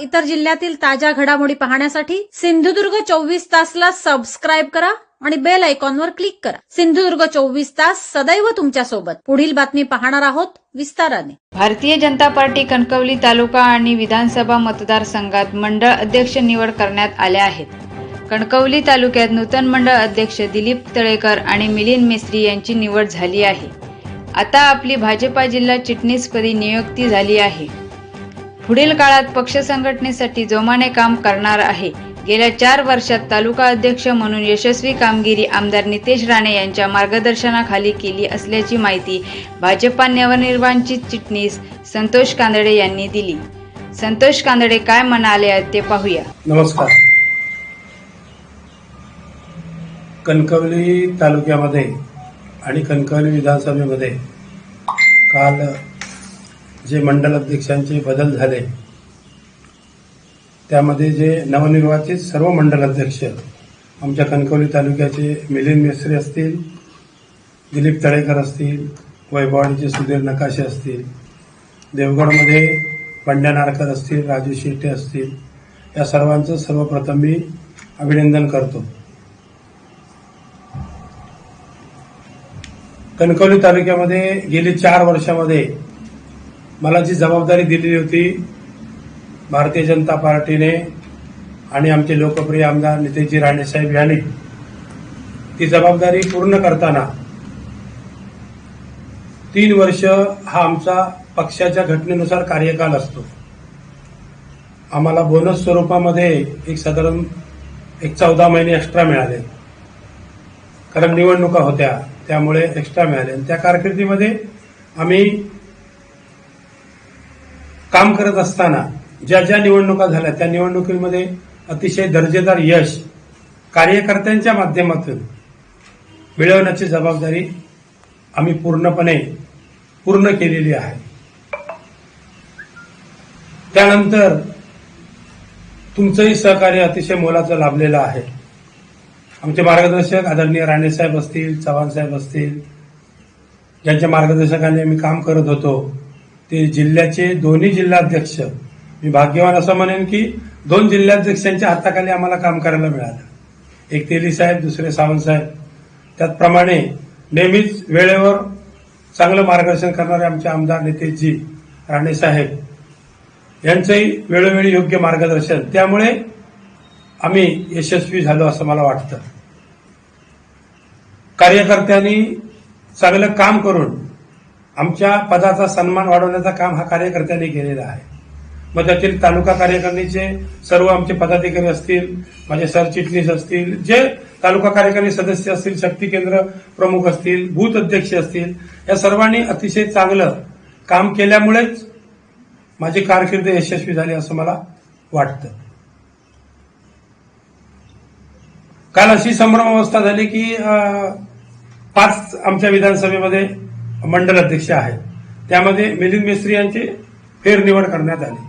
इतर जिल्ह्यातील ताज्या घडामोडी पाहण्यासाठी सिंधुदुर्ग चोवीस तासला सबस्क्राईब करा आणि बेल आयकॉनवर क्लिक करा. सिंधुदुर्ग चोवीस तास सदैव तुमच्यासोबत. पुढील बातमी पाहणार आहोत विस्ताराने. भारतीय जनता पार्टी कणकवली तालुका आणि विधानसभा मतदारसंघात मंडळ अध्यक्ष निवड करण्यात आल्या आहेत. कणकवली तालुक्यात नूतन मंडळ अध्यक्ष दिलीप तळेकर आणि मिलिंद मिस्त्री यांची निवड झाली आहे. आता आपली भाजपा जिल्हा चिटणीसपदी नियुक्ती झाली आहे. पुढील काळात पक्ष संघटनेसाठी जोमाने काम करणार आहे. गेल्या चार वर्षात तालुका अध्यक्ष म्हणून यशस्वी कामगिरी आमदार नितेश राणे यांच्या मार्गदर्शनाखाली केली असल्याची माहिती भाजपा नवनिर्वाचित चिटणीस संतोष कांदडे यांनी दिली. संतोष कांदडे काय म्हणाले आहेत ते पाहूया. नमस्कार. कणकवली तालुक्यामध्ये आणि कणकवली विधानसभेमध्ये काल जे मंडल अध्यक्षांचे बदल झाले त्यामध्ये जे नवनिर्वाचित सर्व मंडल अध्यक्ष आमच्या कणकवली तालुक्याचे मिलिंद मेस्त्री असतील दिलीप तळेकर असतील वैभवाडीचे सुधीर नकाशे असतील देवगडमध्ये पंड्या नारकर असतील राजू शेट्टे असतील या सर्वांचं सर्वप्रथम मी अभिनंदन करतो. कणकवली तालुक्यामध्ये गेली चार वर्षामध्ये मला जी जबाबदारी दिलेली होती भारतीय जनता पार्टीने आणि आमचे लोकप्रिय आमदार नितेशजी राणेसाहेब यांनी ती जबाबदारी पूर्ण करताना तीन वर्ष हा आमचा पक्षाच्या घटनेनुसार कार्यकाल असतो. आम्हाला बोनस स्वरूपामध्ये एक साधारण एक चौदा महिने एक्स्ट्रा मिळाले. कारण निवडणुका होत्या त्यामुळे एक्स्ट्रा मिळाले. आणि त्या कारकिर्दीमध्ये आम्ही काम करत असताना ज्या ज्या निवडणुका झाल्या त्या निवडणुकीमध्ये अतिशय दर्जेदार यश कार्यकर्त्यांच्या माध्यमातून मिळवण्याची जबाबदारी आम्ही पूर्णपणे पूर्ण केलेली आहे. त्यानंतर तुमचंही सहकार्य अतिशय मोलाचं लाभलेलं आहे. आमचे मार्गदर्शक आदरणीय राणेसाहेब असतील चव्हाणसाहेब असतील ज्यांच्या मार्गदर्शकाने मी काम करत होतो ते जिल्ह्याचे दोन्ही जिल्हाध्यक्ष मी भाग्यवान असं म्हणेन की दोन जिल्हाध्यक्षांच्या हाताखाली आम्हाला काम करायला मिळालं. एक तेली साहेब दुसरे सावंत साहेब. त्याचप्रमाणे नेहमीच वेळेवर चांगलं मार्गदर्शन करणारे आमचे आमदार नितेशजी राणेसाहेब यांचंही वेळोवेळी योग्य मार्गदर्शन. त्यामुळे आम्ही यशस्वी झालो असं मला वाटतं. कार्यकर्त्यांनी चांगलं काम करून आमच्या पदाचा सन्मान वाढवण्याचं काम हा कार्यकर्त्यांनी केलेलं आहे. मग त्यातील तालुका कार्यकारिणीचे सर्व आमचे पदाधिकारी असतील माझे सरचिटणीस असतील जे तालुका कार्यकारिणी सदस्य असतील शक्ती केंद्र प्रमुख असतील बूथ अध्यक्ष असतील या सर्वांनी अतिशय चांगलं काम केल्यामुळेच माझी कारकीर्द यशस्वी झाली असं मला वाटतं. काल अशी संभ्रम अवस्था झाली की पाच आमच्या विधानसभेमध्ये मंडल अध्यक्ष आहेत. त्यामध्ये मिलिंद मिस्त्री यांची फेरनिवड करण्यात आली.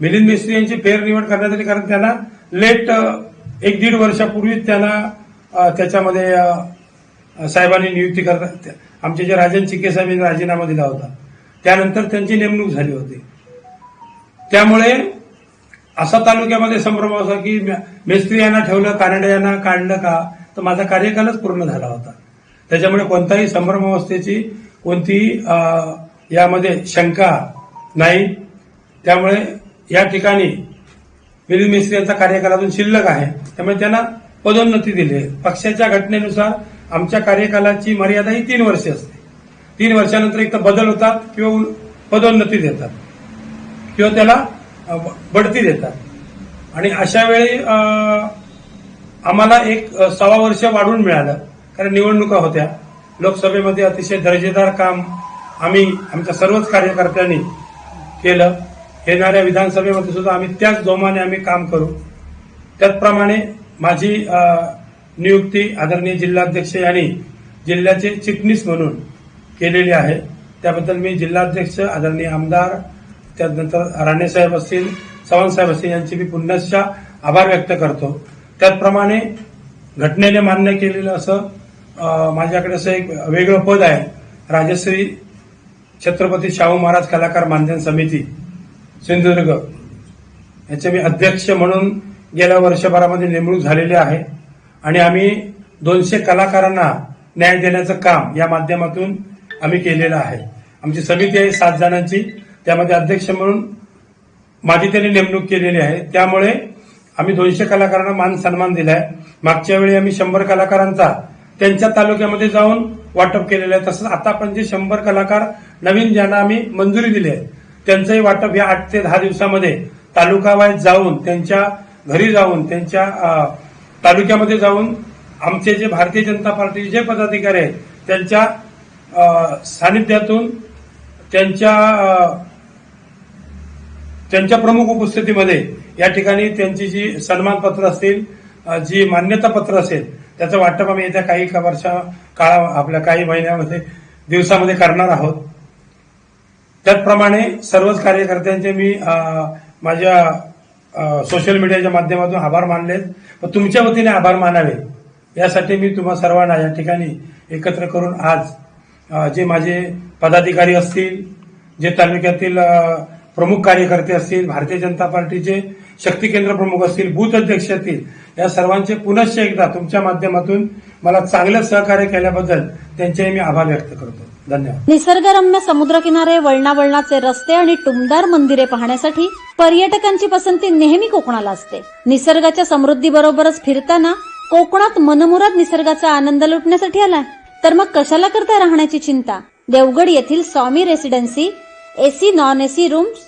मिलिंद मिस्त्री यांची फेरनिवड करण्यात आली कारण त्यांना लेट एक दीड वर्षापूर्वी त्यांना त्याच्यामध्ये साहेबांनी नियुक्ती करता आमचे जे राजन चिके साहेब यांनी राजीनामा दिला होता त्यानंतर त्यांची नेमणूक झाली होती. त्यामुळे असा तालुक्यामध्ये संभ्रम असा की मिस्त्री मेस्त्री यांना ठेवलं कानडे यांना काढलं का? तर माझा कार्यकालच पूर्ण झाला होता. त्याच्यामुळे कोणताही संभ्रम अवस्थेची कोणतीही यामध्ये शंका नाही. त्यामुळे या ठिकाणी मिलिंद मिस्त्री यांचा कार्यकाल अजून शिल्लक आहे. त्यामुळे त्यांना पदोन्नती दिली आहे. पक्षाच्या घटनेनुसार आमच्या कार्यकालाची मर्यादा ही तीन वर्षे असते. तीन वर्षानंतर एक तर बदल होतात किंवा पदोन्नती देतात. किंवा त्याला बढती देतात. आणि अशा वेळी आम्हाला एक सव्वा वर्ष वाढून मिळालं. कारण निवडणुका होत्या. लोकसभेमध्ये अतिशय दर्जेदार काम आम्ही आमच्या सर्वच कार्यकर्त्यांनी केलं. येणाऱ्या विधानसभेमध्ये सुद्धा आम्ही त्याच जोमाने आम्ही काम करू. त्याचप्रमाणे माझी नियुक्ती आदरणीय जिल्हाध्यक्ष यांनी जिल्ह्याचे चिटणीस म्हणून केलेली आहे. त्याबद्दल मी जिल्हाध्यक्ष आदरणीय आमदार त्यानंतर राणेसाहेब असतील चव्हाणसाहेब असतील यांचे मी पुन्हा आभार व्यक्त करतो. त्याचप्रमाणे घटनेने मान्य केलेलं असं माझ्याकडे असं एक वेगळं पद आहे. राजश्री छत्रपती शाहू महाराज कलाकार मानधन समिती सिंधुदुर्ग. याचे मी अध्यक्ष म्हणून गेल्या वर्षभरामध्ये नेमणूक झालेली आहे. आणि आम्ही दोनशे कलाकारांना न्याय देण्याचं काम या माध्यमातून आम्ही केलेलं आहे. आमची समिती आहे सात जणांची. त्यामध्ये अध्यक्ष म्हणून माझी त्यांनी नेमणूक केलेली आहे. त्यामुळे आम्ही दोनशे कलाकारांना मान सन्मान दिला आहे मागच्या वेळी आम्ही शंभर कलाकारांचा त्यांच्या तालुक्यामध्ये जाऊन वाटप केलेलं आहे. तसंच आता आपण जे शंभर कलाकार नवीन ज्यांना आम्ही मंजुरी दिली आहे त्यांचंही वाटप या आठ ते दहा दिवसामध्ये तालुकावाईज जाऊन त्यांच्या घरी जाऊन त्यांच्या तालुक्यामध्ये जाऊन आमचे जे भारतीय जनता पार्टीचे जे पदाधिकारी आहेत त्यांच्या सानिध्यातून त्यांच्या त्यांच्या प्रमुख उपस्थितीमध्ये या ठिकाणी त्यांची जी सन्मानपत्र असतील जी मान्यता पत्र असेल त्याचं वाटप आम्ही येत्या काही वर्ष वर्षा काळा आपल्या काही महिन्यामध्ये दिवसामध्ये करणार आहोत. त्याचप्रमाणे सर्वच कार्यकर्त्यांचे मी माझ्या सोशल मीडियाच्या माध्यमातून आभार मानलेत. व तुमच्या वतीने आभार मानावे. यासाठी मी तुम्हा सर्वांना या ठिकाणी एकत्र करून आज जे माझे पदाधिकारी असतील जे तालुक्यातील प्रमुख कार्यकर्ते असतील भारतीय जनता पार्टीचे शक्ती केंद्र प्रमुख असतील बूथ अध्यक्ष असतील या सर्वांचे पुनश्च एकदा तुमच्या माध्यमातून मला चांगलं सहकार्य केल्याबद्दल त्यांचेही मी आभार व्यक्त करतो. धन्यवाद. निसर्गरम्य समुद्रकिनारे वळणावळणाचे रस्ते आणि टुमदार मंदिरे पाहण्यासाठी पर्यटकांची पसंती नेहमी कोकणाला असते. निसर्गाच्या समृद्धीबरोबरच फिरताना कोकणात मनमुराद निसर्गाचा आनंद लुटण्यासाठी आलाय. तर मग कशाला करता राहण्याची चिंता? देवगड येथील Swami residency AC non AC rooms